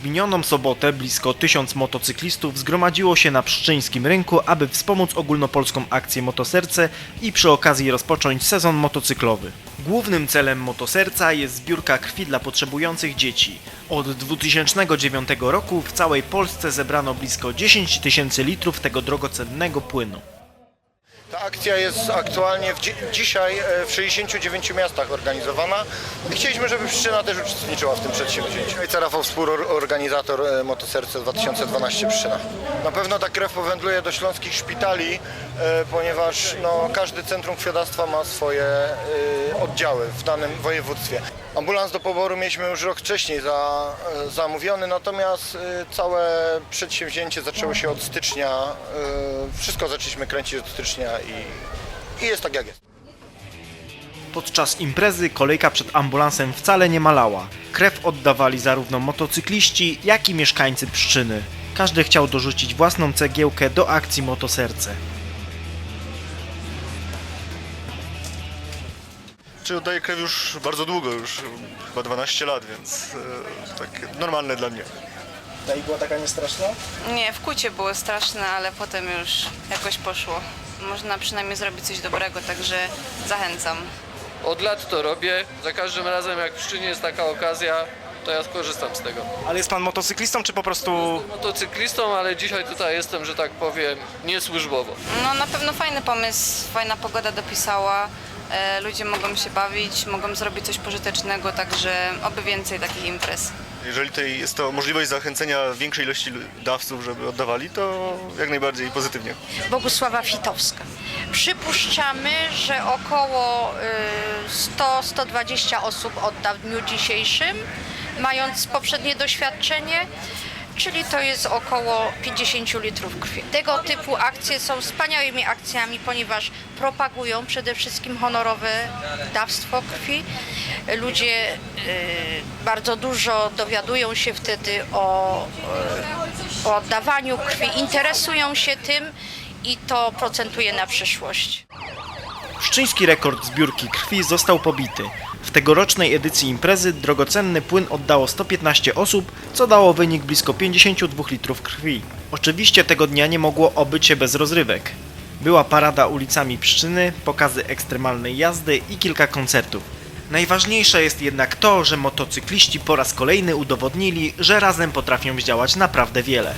W minioną sobotę blisko tysiąc motocyklistów zgromadziło się na pszczyńskim rynku, aby wspomóc ogólnopolską akcję Motoserce i przy okazji rozpocząć sezon motocyklowy. Głównym celem Motoserca jest zbiórka krwi dla potrzebujących dzieci. Od 2009 roku w całej Polsce zebrano blisko 10 tysięcy litrów tego drogocennego płynu. Akcja jest aktualnie w dzi- dzisiaj e, w 69 miastach organizowana i chcieliśmy, żeby Pszczyna też uczestniczyła w tym przedsięwzięciu. Ojca Rafał, współorganizator e, Motoserce 2012 Pszczyna. Na pewno ta krew powędluje do śląskich szpitali, e, ponieważ no, każdy centrum krwiodawstwa ma swoje oddziały w danym województwie. Ambulans do poboru mieliśmy już rok wcześniej za, zamówiony, natomiast całe przedsięwzięcie zaczęło się od stycznia. Wszystko zaczęliśmy kręcić od stycznia i, i jest tak jak jest. Podczas imprezy kolejka przed ambulansem wcale nie malała. Krew oddawali zarówno motocykliści, jak i mieszkańcy Pszczyny. Każdy chciał dorzucić własną cegiełkę do akcji Motoserce. Czy oddaję krew już bardzo długo, już chyba 12 lat, więc e, tak normalne dla mnie. Ta igła taka niestraszna? Nie, w kucie było straszne, ale potem już jakoś poszło. Można przynajmniej zrobić coś dobrego, także zachęcam. Od lat to robię. Za każdym razem jak w Szczynie jest taka okazja, to ja skorzystam z tego. Ale jest pan motocyklistą, czy po prostu... Motocyklistą, ale dzisiaj tutaj jestem, że tak powiem, niesłużbowo. No na pewno fajny pomysł, fajna pogoda dopisała. E, ludzie mogą się bawić, mogą zrobić coś pożytecznego, także oby więcej takich imprez. Jeżeli tutaj jest to możliwość zachęcenia większej ilości dawców, żeby oddawali, to jak najbardziej pozytywnie. Bogusława Fitowska. Przypuszczamy, że około y, 100-120 osób odda w dniu dzisiejszym, mając poprzednie doświadczenie, czyli to jest około 50 litrów krwi. Tego typu akcje są wspaniałymi akcjami, ponieważ propagują przede wszystkim honorowe dawstwo krwi. Ludzie y, bardzo dużo dowiadują się wtedy o, y, o oddawaniu krwi, interesują się tym i to procentuje na przyszłość. Pszczyński rekord zbiórki krwi został pobity. W tegorocznej edycji imprezy drogocenny płyn oddało 115 osób, co dało wynik blisko 52 litrów krwi. Oczywiście tego dnia nie mogło obyć się bez rozrywek. Była parada ulicami Pszczyny, pokazy ekstremalnej jazdy i kilka koncertów. Najważniejsze jest jednak to, że motocykliści po raz kolejny udowodnili, że razem potrafią zdziałać naprawdę wiele.